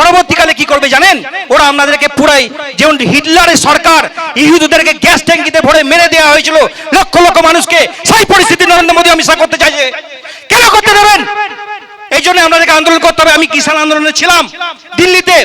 পরবর্তীকালে কি করবে জানেন? ওরা আপনাদেরকে পুরাই যেমন হিটলারের সরকার, ইহুদুদেরকে গ্যাস ট্যাঙ্কিতে ভরে মেরে দেওয়া হয়েছিল, লক্ষ লক্ষ মানুষকে সেই পরিস্থিতি নরেন্দ্র মোদী আমি করতে চাইছে। কেন করতে দেবেন এই জন্য আমাদেরকে আন্দোলন করতে হবে। আমি কিষাণ আন্দোলনে ছিলাম দিল্লিতে।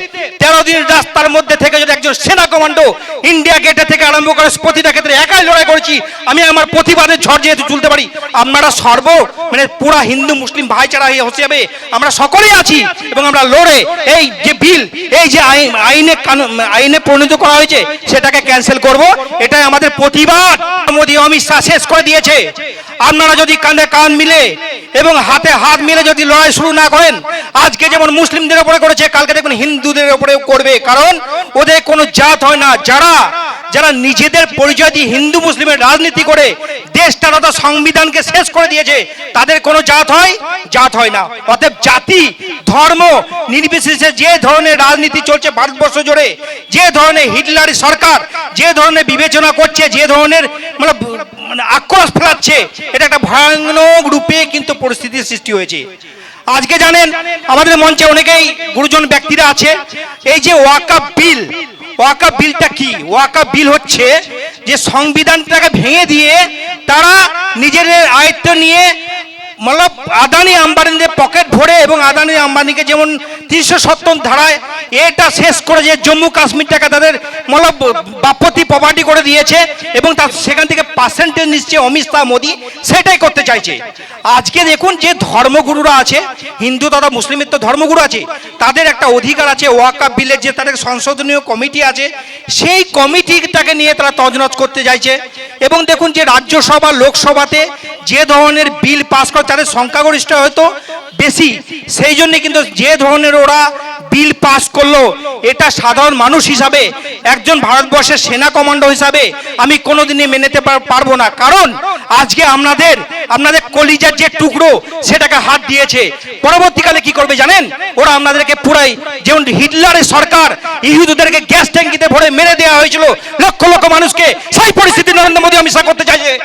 তেরো দিন রাস্তার মধ্যে থেকে যদি একজন সেনা কমান্ডো ইন্ডিয়া গেটে থেকে আরম্ভ করে প্রতিটা ক্ষেত্রে একাই লড়াই করেছি, আমি আমার প্রতিবাদের ঝড় যেহেতু তুলতে পারি, আপনারা সর্ব মানে পুরা হিন্দু মুসলিম ভাইচারা হয়ে হসে যাবে, আমরা সকলেই আছি এবং আমরা লড়ে, এই যে বিল, এই যে আইন, আইনে আইনে পরিণত করা হয়েছে, সেটাকে ক্যান্সেল করব। এটাই আমাদের প্রতিবাদ। মোদী অমিত শাহ শেষ করে দিয়েছে। আপনারা যদি কাঁধে কান মিলে এবং হাতে হাত মিলে যদি লড়াই শুরু না করেন, আজকে যেমন মুসলিমদের উপরে করেছে, কালকে দেখবেন হিন্দুদের উপরেও করবে। কারণ ওদের কোনো জাত হয় না। যারা যারা নিজেদের পরিচয় দিয়ে হিন্দু মুসলিমের রাজনীতি করে, দেশটা তথা সংবিধানকে শেষ করে দিয়েছে, তাদের কোনো জাত হয় জাত হয় না। অতএব জাতি, ধর্ম, নির্বিশেষে যে ধরনের রাজনীতি চলছে ভারতবর্ষ জুড়ে, যে ধরনের হিটলারি সরকার, যে ধরনের বিবেচনা করছে, যে ধরনের মানে মানে আক্রোশ ফেলাচ্ছে। এটা একটা ভয়ানক রূপে কিন্তু পরিস্থিতির সৃষ্টি হয়েছে। আজকে জানেন, আমাদের মঞ্চে অনেকেই গুরুজন ব্যক্তিরা আছে। এই যে ওয়াকা বিল, ওয়াকা বিলটা কি? ওয়াকা বিল হচ্ছে যে সংবিধানটাকে ভেঙে দিয়ে তারা নিজেদের আয়ত্ত নিয়ে মতলব আদানি আম্বানিদের পকেট ভরে এবং আদানি আম্বানিকে যেমন তিনশো সত্তর ধারায় এটা শেষ করে যে জম্মু কাশ্মীরটাকে তাদের মতলব বাপতি প্রপার্টি করে দিয়েছে এবং তার সেখান থেকে পার্সেন্টেজ নিচ্ছে অমিত শাহ মোদী সেটাই করতে চাইছে আজকে দেখুন যে ধর্মগুরুরা আছে হিন্দু তথা মুসলিমের তো ধর্মগুরু আছে তাদের একটা অধিকার আছে ওয়াকা বিলের যে তাদের সংশোধনীয় কমিটি আছে সেই কমিটিটাকে নিয়ে তারা তজনজ করতে চাইছে। এবং দেখুন যে রাজ্যসভা, লোকসভাতে যে ধরনের বিল পাস করে তাদের সংখ্যাগরিষ্ঠ হয়তো বেশি। সেই জন্য কিন্তু যে ধরনের ওরা বিল পাস করল, এটা সাধারণ মানুষ হিসাবে, একজন ভারতবর্ষের সেনা কমান্ডো হিসাবে আমি কোনোদিনই মেনেতে পার- পারব না। কারণ আজকে আপনাদের আপনাদের কলিজার যে টুকরো, সেটাকে হাত দিয়েছে। পরবর্তীকালে কি করবে জানেন? ওরা আপনাদেরকে পুরাই, যেমন হিটলারের সরকার, ইহুদিদেরকে গ্যাস ট্যাঙ্কিতে ভরে মেরে দেওয়া হয়েছিল, লক্ষ লক্ষ মানুষকে সেই পরিস্থিতি নরেন্দ্র মোদী অমিত শাহ করতে চাইছে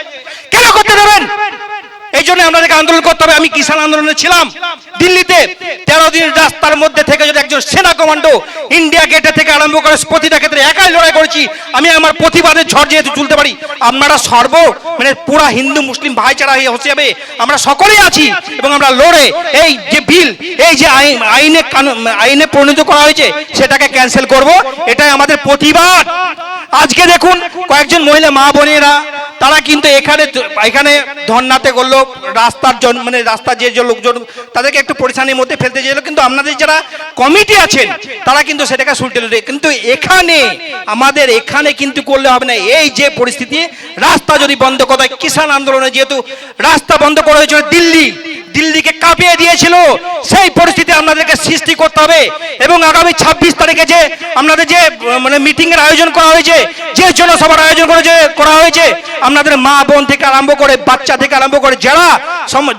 কেন করতে দেবেন এই জন্য আমাদেরকে আন্দোলন করতে হবে। আমি কিষাণ আন্দোলনে ছিলাম। দিল্লিতে তেরো দিন রাস্তার মধ্যে থেকে যদি একজন সেনা কমান্ডো ইন্ডিয়া গেটে থেকে আরম্ভ করে প্রতিটা ক্ষেত্রে একাই লড়াই করেছি, আমি আমার প্রতিবাদের ঝড় যেহেতু তুলতে পারি, আপনারা সর্ব মানে পুরা হিন্দু মুসলিম ভাইচারা হয়ে হসে যাবে, আমরা সকলেই আছি এবং আমরা লড়ে এই যে বিল, এই যে আইন, আইনে আইনে পরিণত করা হয়েছে, সেটাকে ক্যান্সেল করব, এটাই আমাদের প্রতিবাদ। আজকে দেখুন, কয়েকজন মহিলা মা বোনেরা তারা কিন্তু এখানে এখানে ধর্নাতে করল রাস্তার জন মানে রাস্তা যে যে লোকজন, তাদেরকে একটু পরিশানির মধ্যে ফেলতে চেয়েছিল কিন্তু আপনাদের যারা কমিটি আছেন, তারা কিন্তু সেটাকে সুলটে লুটে কিন্তু এখানে, আমাদের এখানে কিন্তু করলে হবে না। এই যে পরিস্থিতি, রাস্তা যদি বন্ধ করা হয়, কিষাণ আন্দোলনে যেহেতু রাস্তা বন্ধ করা হয়েছিল দিল্লি দিল্লিকে কাঁপিয়ে দিয়েছিল। সেই পরিস্থিতি আপনাদেরকে সৃষ্টি করতে হবে এবং আগামী ছাব্বিশ তারিখে যে আপনাদের যে মানে মিটিং এর আয়োজন করা হয়েছে, যে জনসভার আয়োজন করে যে করা হয়েছে, আপনাদের মা বোন থেকে আরম্ভ করে বাচ্চা থেকে আরম্ভ করে যারা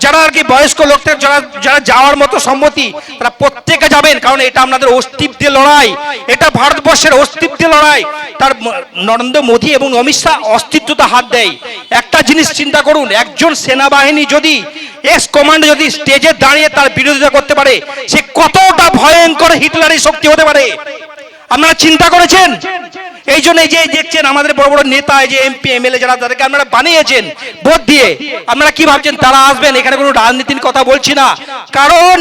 যারা আর কি বয়স্ক লোকদের, যারা যারা যাওয়ার মতো সম্মতি, তারা প্রত্যেকে যাবেন, কারণ এটা আপনাদের অস্তিত্বের লড়াই। এটা ভারতবর্ষের অস্তিত্বের লড়াই। তার নরেন্দ্র মোদী এবং অমিত শাহ অস্তিত্বতা হাত দেয়। একটা জিনিস চিন্তা করুন, একজন সেনাবাহিনী যদি এক্স কমান্ড যদি স্টেজে দাঁড়িয়ে তার বিরোধিতা করতে পারে, সে কতটা ভয়ঙ্কর হিটলারের শক্তি হতে পারে? আপনারা চিন্তা করেছেন? এই জন্য যে দেখছেন আমাদের বড় বড় নেতা যে এমপি এমএলএ যারা, তাদেরকে আপনারা বানিয়েছেন, ভোট দিয়ে। আপনারা কি ভাবছেন, তারা আসবেন? এখানে কোনো রাজনীতির কথা বলছি না। কারণ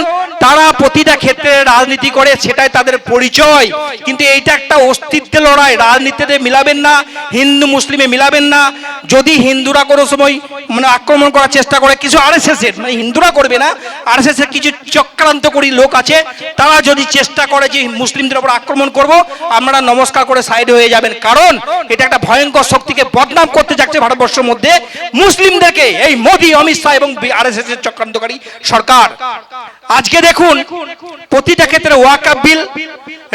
তারা প্রতিটা ক্ষেত্রে রাজনীতি করে, সেটাই তাদের পরিচয়। কিন্তু এইটা একটা অস্তিত্বের লড়াই। রাজনীতিতে মিলাবেন না, হিন্দু মুসলিমে মিলাবেন না। যদি হিন্দুরা কোনো সময় মানে আক্রমণ করার চেষ্টা করে, কিছু আরএসএস এর মানে হিন্দুরা করবে না আরএসএস এর কিছু চক্রান্তকারী লোক আছে, তারা যদি চেষ্টা করে যে মুসলিমদের উপর আক্রমণ করব, আপনারা নমস্কার করে সাইড হয়ে যাবেন। কারণ এটা একটা ভয়ঙ্কর শক্তিকে বদনাম করতে যাচ্ছে ভারতবর্ষের মধ্যে মুসলিমদেরকে। এই মোদী, অমিত শাহ এবং আর আরএসএস এর চক্রান্তকারী সরকার। আজকে দেখুন, প্রতিটা ক্ষেত্রে ওয়াকা বিল,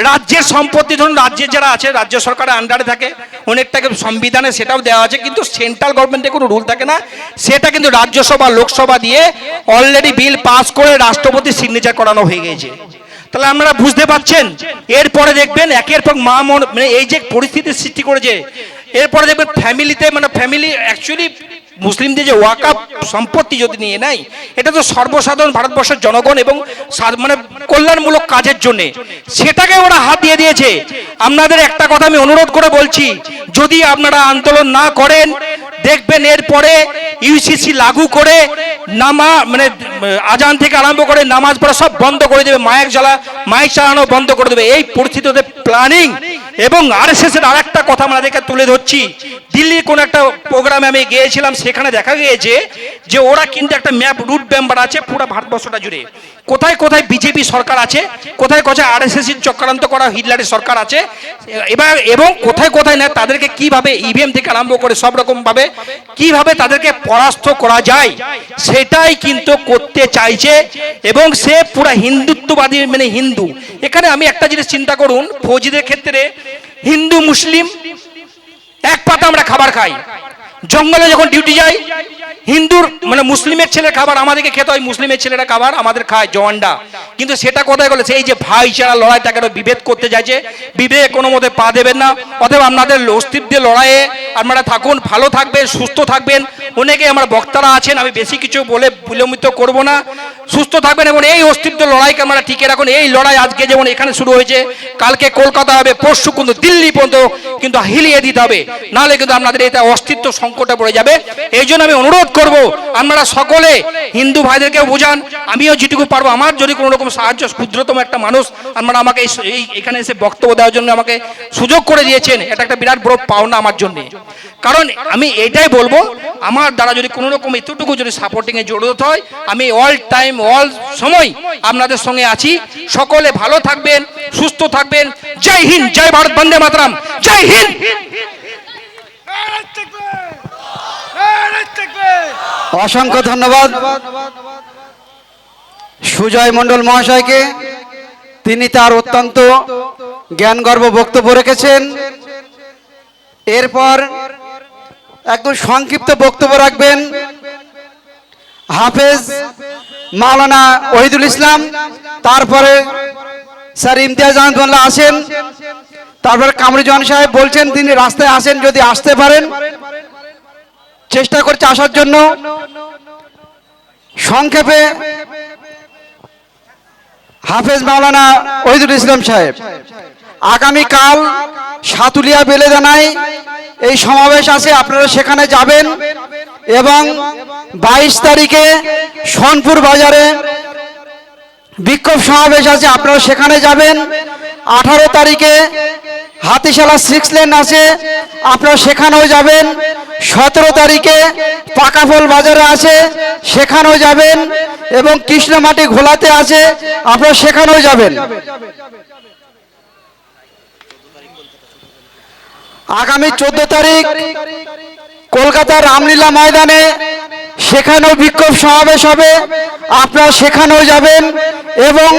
রাজ্যের সম্পত্তি, ধরুন রাজ্যের যারা আছে, রাজ্য সরকারের আন্ডারে থাকে, অনেকটাকে সংবিধানে সেটাও দেওয়া আছে, কিন্তু সেন্ট্রাল গভর্নমেন্টে কোনো রুল থাকে না। সেটা কিন্তু রাজ্যসভা, লোকসভা দিয়ে অলরেডি বিল পাস করে রাষ্ট্রপতি সিগনেচার করানো হয়ে গেছে তাহলে আপনারা বুঝতে পাচ্ছেন এরপরে দেখবেন, একের পর মা মন মানে এই যে পরিস্থিতির সৃষ্টি করেছে, এরপরে দেখবেন ফ্যামিলিতে মানে ফ্যামিলি অ্যাকচুয়ালি মুসলিমদের যে ওয়াকাপ সম্পত্তি যদি নিয়ে নেয়, এটা তো সর্বসাধারণ ভারতবর্ষের জনগণ এবং মানে কল্যাণমূলক কাজের জন্য। সেটাকে ওরা হাত দিয়ে দিয়েছে। আপনাদের একটা কথা আমি অনুরোধ করে বলছি, যদি আপনারা আন্দোলন না করেন, দেখবেন এরপরে ইউসিসি লাগু করে নামা মানে আজান থেকে আরম্ভ করে নামাজ পড়া সব বন্ধ করে দেবে মায়ের জ্বালা, মাইক চালানো বন্ধ করে দেবে। এই পরিস্থিতিতে প্ল্যানিং এবং আর এস এর আরেকটা কথা আমাদেরকে তুলে ধরছি। দিল্লির কোন একটা প্রোগ্রামে আমি গিয়েছিলাম, সেখানে দেখা গিয়েছে যে ওরা কিন্তু একটা ম্যাপ রুট মেম্বার আছে পুরো ভারতবর্ষটা জুড়ে। কোথায় কোথায় বিজেপি সরকার আছে, কোথায় কোথায় আর এস চক্রান্ত করা হিটলারের সরকার আছে, এবার এবং কোথায় কোথায় না, তাদেরকে কীভাবে ইভিএম থেকে আরম্ভ করে সব রকমভাবে কীভাবে তাদেরকে পরাস্ত করা যায়, সেটাই কিন্তু করতে চাইছে এবং সে পুরো হিন্দুত্ববাদী মানে হিন্দু। এখানে আমি একটা জিনিস চিন্তা করুন, ফৌজিদের ক্ষেত্রে হিন্দু, মুসলিম, এক পাতা আমরা খাবার খাই। জঙ্গলে যখন ডিউটি যাই, হিন্দুর মানে মুসলিমের ছেলের খাবার আমাদেরকে খেতে হয়, মুসলিমের ছেলেরা খাবার আমাদের খায়, জওয়ানরা। কিন্তু সেটা কোথায় গেলে? সেই যে ভাইচারা লড়াইটাকে বিভেদ করতে চাইছে বিভেদ কোনো মতে পা দেবেন না। অতএব আপনাদের অস্তিত্বের লড়াইয়ে আপনারা থাকুন, ভালো থাকবেন, সুস্থ থাকবেন। অনেকে আমার বক্তারা আছেন, আমি বেশি কিছু বলে বিলম্বিত করব না। সুস্থ থাকবেন এবং এই অস্তিত্ব লড়াইকে আমরা টিকে রাখুন। এই লড়াই আজকে যেমন এখানে শুরু হয়েছে, কালকে কলকাতা হবে, পরশু কিন্তু দিল্লি পর্যন্ত কিন্তু হিলিয়ে দিতে হবে। নাহলে কিন্তু আপনাদের এটা অস্তিত্ব সংকটে পড়ে যাবে। এই জন্য আমি অনুরোধ করব, আপনারা সকলে হিন্দু ভাইদেরকে বোঝান। আমিও যেটুকু পারব, আমার যদি কোনো রকম সাহায্য, ক্ষুদ্রতম একটা মানুষ, আপনারা আমাকে এই এখানে এসে বক্তব্য দেওয়ার জন্য আমাকে সুযোগ করে দিয়েছেন। এটা একটা বিরাট বড় পাওনা আমার জন্য। কারণ আমি এটাই বলব, আমার দ্বারা যদি কোনো রকম এতটুকু যদি সাপোর্টিংয়ে জড়িত হয়, আমি অল টাইম অল সময় আপনাদের সঙ্গে আছি। সকলে ভালো থাকবেন, সুস্থ থাকবেন। জয় হিন্দ, জয় ভারত, বন্দে মাতরম। জয় হিন্দ! অসংখ্য ধন্যবাদ। সুজয় মণ্ডল মহাশয়কে। তিনি তার অত্যন্ত জ্ঞানগর্ভ বক্তব্য রেখেছেন। এরপর একদম সংক্ষিপ্ত বক্তব্য রাখবেন। হাফেজ মাওলানা ওহিদুল ইসলাম, তারপরে স্যার ইমতিয়াজ আহমদুল্লাহ আসেন, তারপরে কামরুজ্জামান সাহেব বলছেন, তিনি রাস্তায় আসেন যদি আসতে পারেন। চেষ্টা করছে আসার জন্য। সংক্ষেপে হাফেজ মাওলানা ওহিদুল ইসলাম সাহেব, আগামীকাল সাতুলিয়া বেলেদানায় এই সমাবেশ আছে, আপনারা সেখানে যাবেন। এবং বাইশ তারিখে সোনপুর বাজারে বিক্ষোভ সমাবেশ আছে, আপনারা সেখানে যাবেন। আঠারো তারিখে হাতিশালা সিক্স লেন আছে, আপনারা সেখানেও যাবেন। সতেরো তারিখে পাকাফল বাজারে আছে, সেখানেও যাবেন। এবং কৃষ্ণমাটি ঘোলাতে আছে, আপনারা সেখানেও যাবেন। আগামী চোদ্দ তারিখ কলকাতার রামলীলা ময়দানে সেখানেও বিক্ষোভ সমাবেশ হবে। আপনারা সেখানেও যাবেন এবং